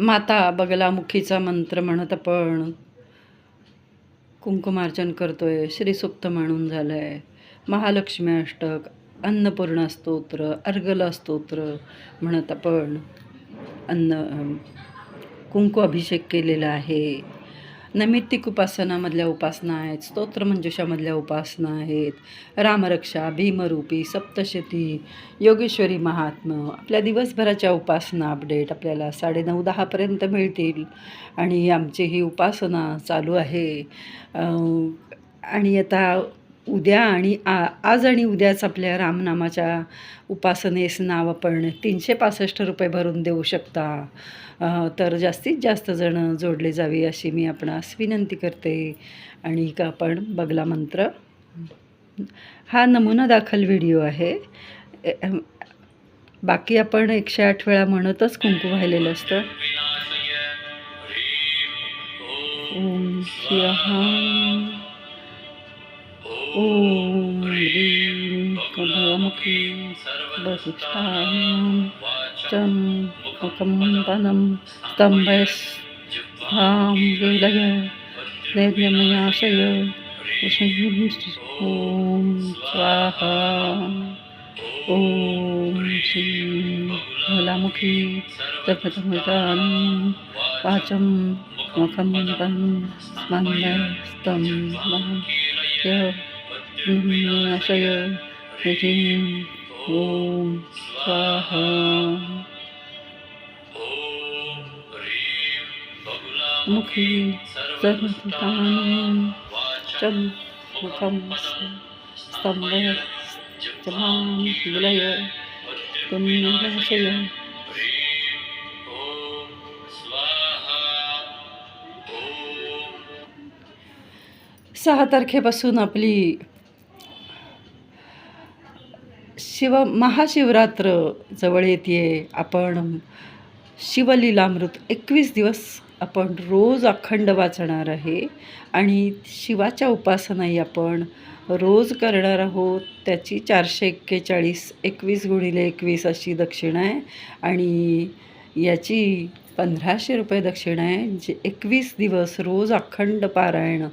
माता बगलामुखीचा मंत्र म्हणत आपण. कुंकुमार्चन करतोय श्रीसुप्त म्हणून झालंय. महालक्ष्मी अष्टक अन्नपूर्णा स्तोत्र अर्गला स्तोत्र म्हणत आपण. अन्न कुंकू अभिषेक केलेला आहे. नैमित्तिक उपासनामधल्या उपासना आहेत स्तोत्रमंजुषामधल्या उपासना आहेत रामरक्षा भीमरूपी सप्तशती योगेश्वरी महात्म आपल्या दिवसभराच्या उपासना अपडेट आपल्याला साडेनऊ दहापर्यंत मिळतील आणि आमची ही उपासना चालू आहे. आणि आता उद्या आणि आ आज आणि उद्याच आपल्या रामनामाच्या उपासनेस नाव आपण तीनशे पासष्ट रुपये भरून देऊ शकता. तर जास्तीत जास्त जण जोडले जावे अशी मी आपणास विनंती करते. आणि का आपण बगला मंत्र. हा नमुना दाखल व्हिडिओ आहे. बाकी आपण एकशे आठ वेळा म्हणतच कुंकू वाहिलेलं असतं. ओम शिवहा ओम ह्रीं कमलमुखी वसिष्ठां चं मुकम्पनं स्तम्भस्तां विलय नैर्यमयाशय ॐ स्वाहा ॐ श्रीं भोलामुखी जगतमुदानं वाचं मुखं तं स्मन्दस्तं य ह्रीं ॐ स्वाहा। मुखी सर्वतानं मुखं विलय। सहा तारखेपासून आपली शिव महाशिवरात्र जवळ येते आपण शिवलीलामृत एकवीस दिवस आपण रोज अखंड वाचणार आहे. आणि शिवाच्या उपासनाही आपण रोज करणार आहोत. त्याची चारशे एक्केचाळीस एकवीस गुणिले एकवीस अशी दक्षिणा आहे. आणि याची पंधराशे रुपये दक्षिणा आहे. जे एकवीस दिवस रोज अखंड पारायण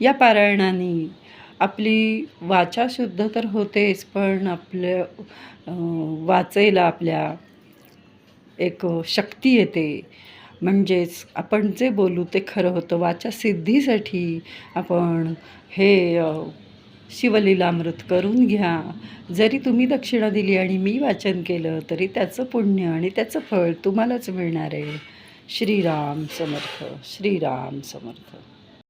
या पारायणाने आपली वाचा शुद्ध तर होतेच पण आपल्या वाचेला आपल्या एक शक्ती येते. म्हणजेच आपण जे बोलू ते खरं होतं. वाचा सिद्धीसाठी आपण हे शिवलीलामृत करून घ्या. जरी तुम्ही दक्षिणा दिली आणि मी वाचन केलं तरी त्याचं पुण्य आणि त्याचं फळ तुम्हालाच मिळणार आहे. श्रीराम समर्थ श्रीराम समर्थ.